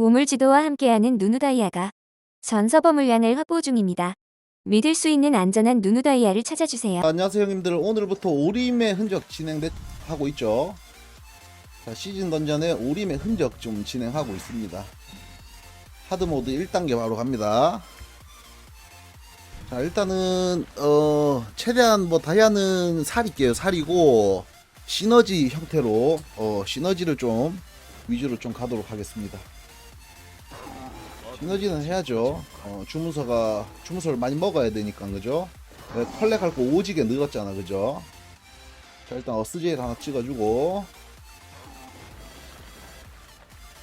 보물 지도와 함께하는 누누다이아가 전 서버 물량을 확보 중입니다. 믿을 수 있는 안전한 누누다이아를 찾아주세요. 안녕하세요 형님들. 오늘부터 오림의 흔적 진행하고 있죠. 자, 시즌 던전에 오림의 흔적 좀 진행하고 있습니다. 하드모드 1단계 바로 갑니다. 자 일단은 어 최대한 뭐 다이아는 살일게요. 살이고 시너지 형태로 어 시너지를 좀 위주로 좀 가도록 하겠습니다 시너지는 해야죠. 어 주문서가 주문서를 많이 먹어야 되니까 그죠? 네, 컬렉할 거 오지게 늘었잖아 그죠? 자 일단 어스제일 하나 찍어주고.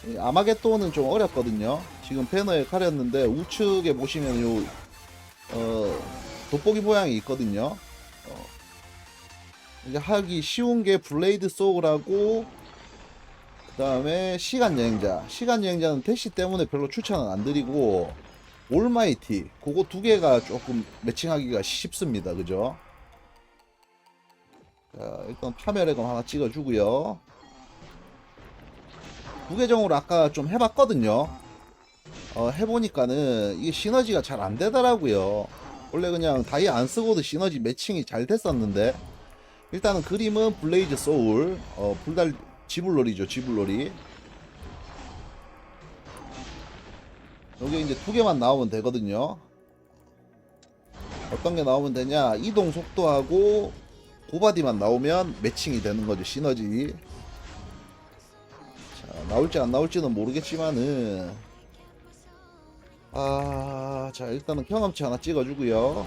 이 아마겟돈은 좀 어렵거든요. 지금 패너에 가렸는데 우측에 보시면 요 어, 돋보기 모양이 있거든요. 어, 이제 하기 쉬운 게 블레이드 소울하고 그 다음에 시간 여행자. 시간 여행자는 대시 때문에 별로 추천은 안 드리고 올마이티. 그거 두 개가 조금 매칭하기가 쉽습니다. 그죠? 자 일단 파멸의검 하나 찍어주고요. 무계정으로 아까 좀 해봤거든요. 어, 해보니까는 이게 시너지가 잘 안 되더라고요. 원래 그냥 다이 안 쓰고도 시너지 매칭이 잘 됐었는데 일단은 그림은 블레이즈 소울 어, 불달 지불놀이죠 지불놀이 여기 이제 두 개만 나오면 되거든요. 어떤 게 나오면 되냐? 이동 속도하고 고바디만 나오면 매칭이 되는 거죠. 시너지. 자, 나올지 안 나올지는 모르겠지만은 아, 자, 일단은 경험치 하나 찍어 주고요.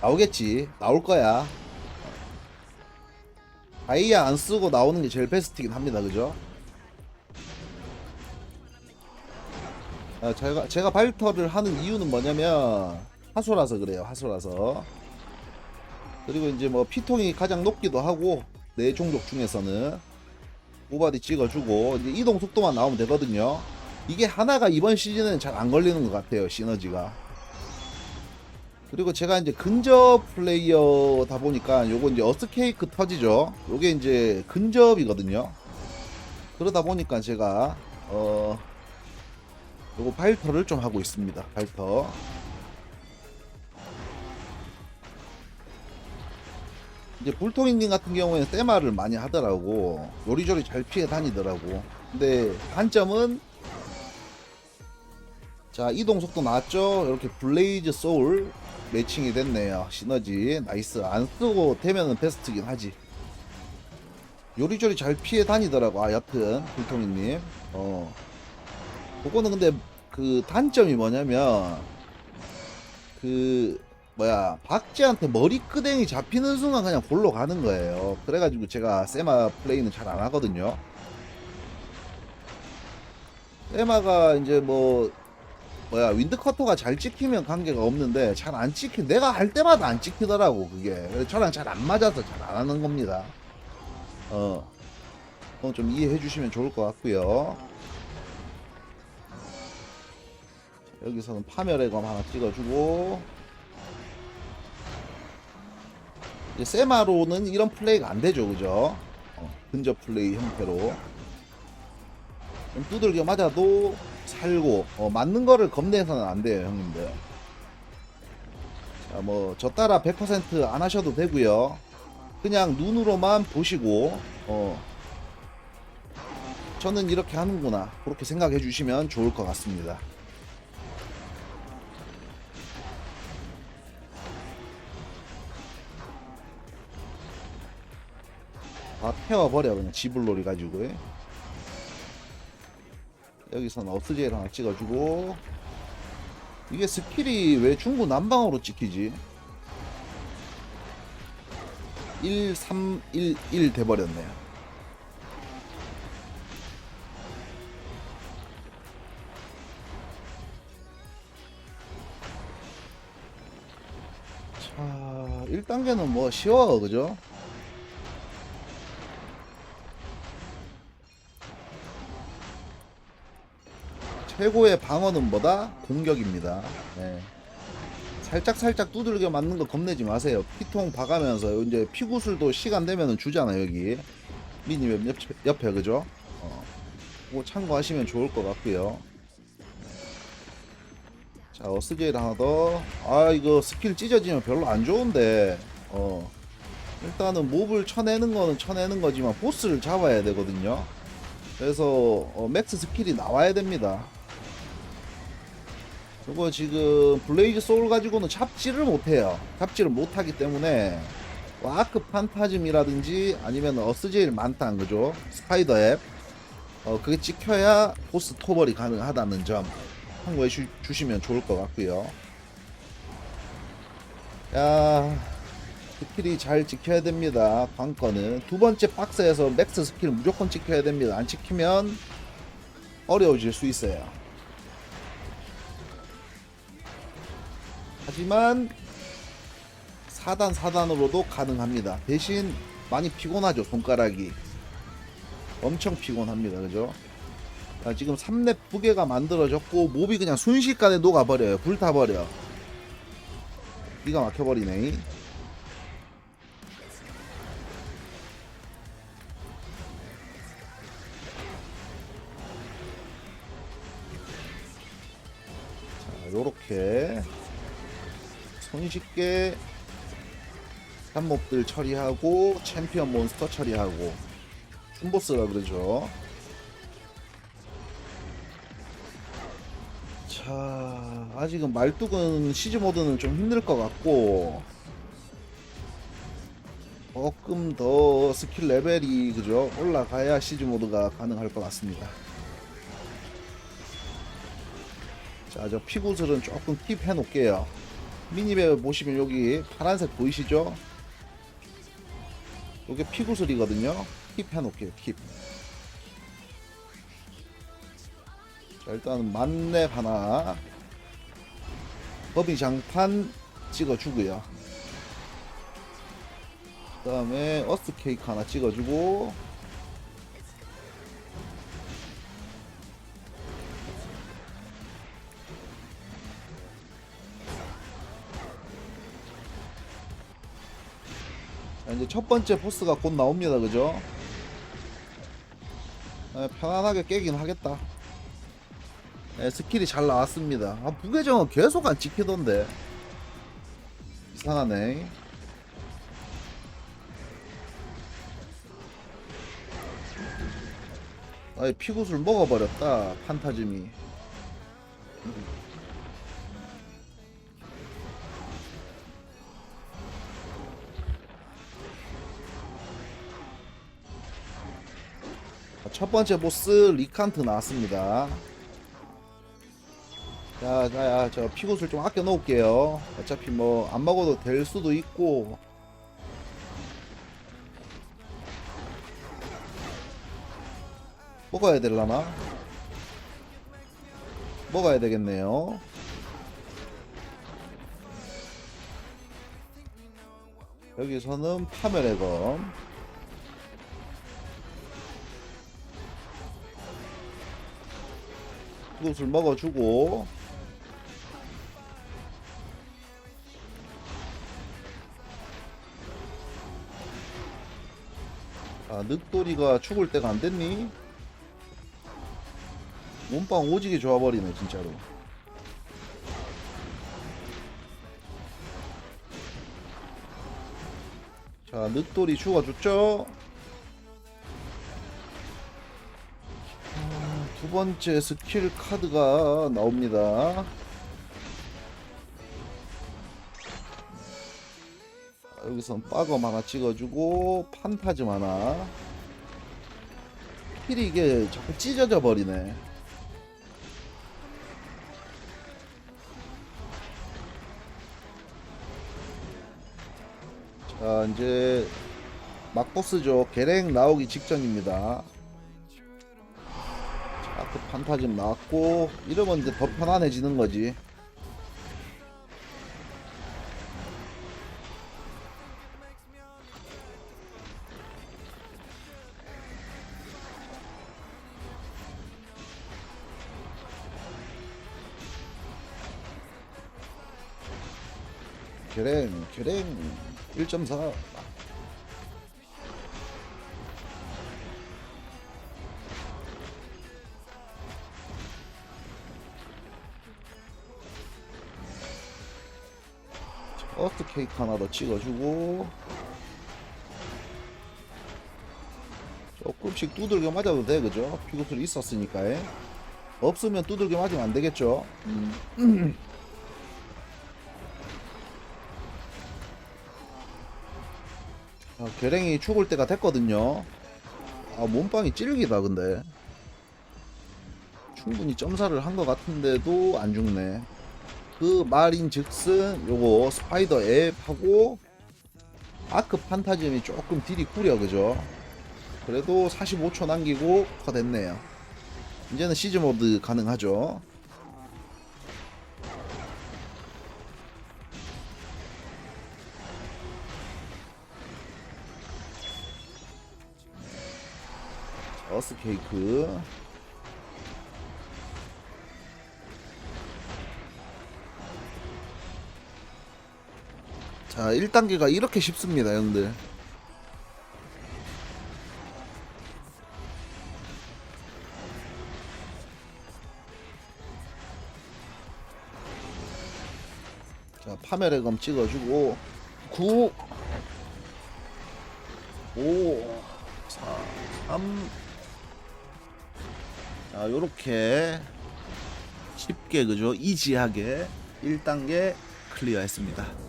나오겠지. 나올 거야. 다이아 안 쓰고 나오는 게 제일 베스트긴 합니다. 그죠? 아, 제가 제가 발터를 하는 이유는 뭐냐면 하소라서 그래요. 하소라서. 그리고 이제 뭐 피통이 가장 높기도 하고 네 종족 중에서는 오바디 찍어주고 이제 이동 속도만 나오면 되거든요. 이게 하나가 이번 시즌은 잘 안 걸리는 것 같아요. 시너지가. 그리고 제가 이제 근접 플레이어다 보니까 요거 이제 어스케이크 터지죠. 요게 이제 근접이거든요. 그러다 보니까 제가 어 요거 발터를 좀 하고 있습니다. 발터. 이제 불통인님 같은 경우에는 때마를 많이 하더라고. 요리조리 잘 피해 다니더라고. 근데 단점은 자 이동 속도 나왔죠? 이렇게 블레이즈 소울 매칭이 됐네요. 시너지 나이스. 안 쓰고 되면은 베스트긴 하지. 요리조리 잘 피해 다니더라고. 아 여튼 불통이님. 어. 그거는 근데 그 단점이 뭐냐면 그 뭐야 박지한테 머리끄댕이 잡히는 순간 그냥 골로 가는 거예요. 그래가지고 제가 세마 플레이는 잘 안 하거든요. 세마가 이제 뭐 뭐야 윈드커터가 잘 찍히면 관계가 없는데 잘 안 찍히 내가 할 때마다 안 찍히더라고 그게. 저랑 잘 안 맞아서 잘 안 하는 겁니다. 어, 그건 좀 이해해 주시면 좋을 것 같고요. 여기서는 파멸의 검 하나 찍어주고. 이제 세마로는 이런 플레이가 안 되죠 그죠? 어, 근접 플레이 형태로. 좀 두들겨 맞아도 살고 어, 맞는 거를 겁내서는 안 돼요 형님들. 자 뭐 저 따라 100%안 하셔도 되고요. 그냥 눈으로만 보시고 어. 저는 이렇게 하는구나. 그렇게 생각해 주시면 좋을 것 같습니다. 다 태워버려 그냥 지불놀이 가지고 여기서는 어스제일 하나 찍어주고. 이게 스킬이 왜 중구 남방으로 찍히지? 1, 3, 1, 1 돼버렸네요 자 1단계는 뭐 쉬워 그죠 최고의 방어는 뭐다? 공격입니다. 네. 살짝 살짝 두들겨 맞는 거 겁내지 마세요. 피통 봐가면서 이제 피구술도 시간 되면은 주잖아 여기 미니맵 옆, 옆에 그죠? 어. 꼭 참고하시면 좋을 것 같고요. 자, 어스제일 하나 더. 아, 이거 스킬 찢어지면 별로 안 좋은데. 어. 일단은 몹을 쳐내는 거는 쳐내는 거지만 보스를 잡아야 되거든요. 그래서 어, 맥스 스킬이 나와야 됩니다. 이거 지금 블레이즈 소울 가지고는 잡지를 못해요. 잡지를 못하기 때문에 뭐 아크 판타즘이라든지 아니면 어스제일 많다 그죠? 스파이더 앱 어, 그게 찍혀야 보스 토벌이 가능하다는 점 참고해 주, 주시면 좋을 것 같고요. 야 스킬이 잘 지켜야 됩니다. 관건은 두 번째 박스에서 맥스 스킬 무조건 지켜야 됩니다. 안 지키면 어려워질 수 있어요. 하지만 4단 4단으로도 가능합니다. 대신 많이 피곤하죠 손가락이 엄청 피곤합니다. 그죠? 자, 지금 3렙 부계가 만들어졌고 몹이 그냥 순식간에 녹아버려요. 불타버려. 기가 막혀버리네. 자, 요렇게 손쉽게 한몹들 처리하고 챔피언 몬스터 처리하고 춤보스라 그러죠. 자, 아직은 말뚝은 시즈 모드는 좀 힘들 것 같고 조금 더 스킬 레벨이 그죠 올라가야 시즈 모드가 가능할 것 같습니다. 자, 저 피구슬은 조금 킵 해 놓을게요. 미니맵 보시면 여기 파란색 보이시죠? 이게 피구슬이거든요. 킵 해놓을게요. 킵. 자 일단은 만렙 하나 법이 장판 찍어주고요. 그 다음에 어스 케이크 하나 찍어주고 자, 이제 첫 번째 보스가 곧 나옵니다. 그죠? 네, 편안하게 깨긴 하겠다. 네, 스킬이 잘 나왔습니다. 아, 부계정은 계속 안 찍히던데. 이상하네. 아이 피구술 먹어버렸다 판타즘이 첫 번째 보스 리칸트 나왔습니다. 자, 자, 야, 저 피구술 좀 아껴 놓을게요. 어차피 뭐 안 먹어도 될 수도 있고. 먹어야 될라나? 먹어야 되겠네요. 여기서는 파멸의 검. 그것을 먹어주고 아 늑돌이가 죽을 때가 안 됐니? 몸빵 오지게 좋아버리네 진짜로 자 늑돌이 죽어줬죠? 번째 스킬 카드가 나옵니다. 아, 여기선 빠검 하나 찍어주고 판타즘 하나. 필이 이게 자꾸 찢어져 버리네. 자 이제 막보스죠. 계랭 나오기 직전입니다. 아크 판타즘 나왔고 이러면 이제 더 편안해지는 거지. 계랭 계랭 1.4 어스트 케이크 하나 더 찍어주고 조금씩 두들겨 맞아도 돼 그죠? 피구슬 있었으니까 없으면 두들겨 맞으면 안 되겠죠? 음. 아, 계랭이 죽을 때가 됐거든요. 아 몸빵이 찔기다 근데 충분히 점사를 한 것 같은데도 안 죽네. 그 말인 즉슨 요거 스파이더 앱하고 아크 판타지움이 조금 딜이 구려 그죠? 그래도 45초 남기고 컷했네요. 이제는 시즈 모드 가능하죠. 어스 케이크 자 1단계가 이렇게 쉽습니다 형들 자 파멸의 검 찍어주고 9 5 4 3 자, 요렇게 쉽게 그죠? 이지하게 1단계 클리어 했습니다.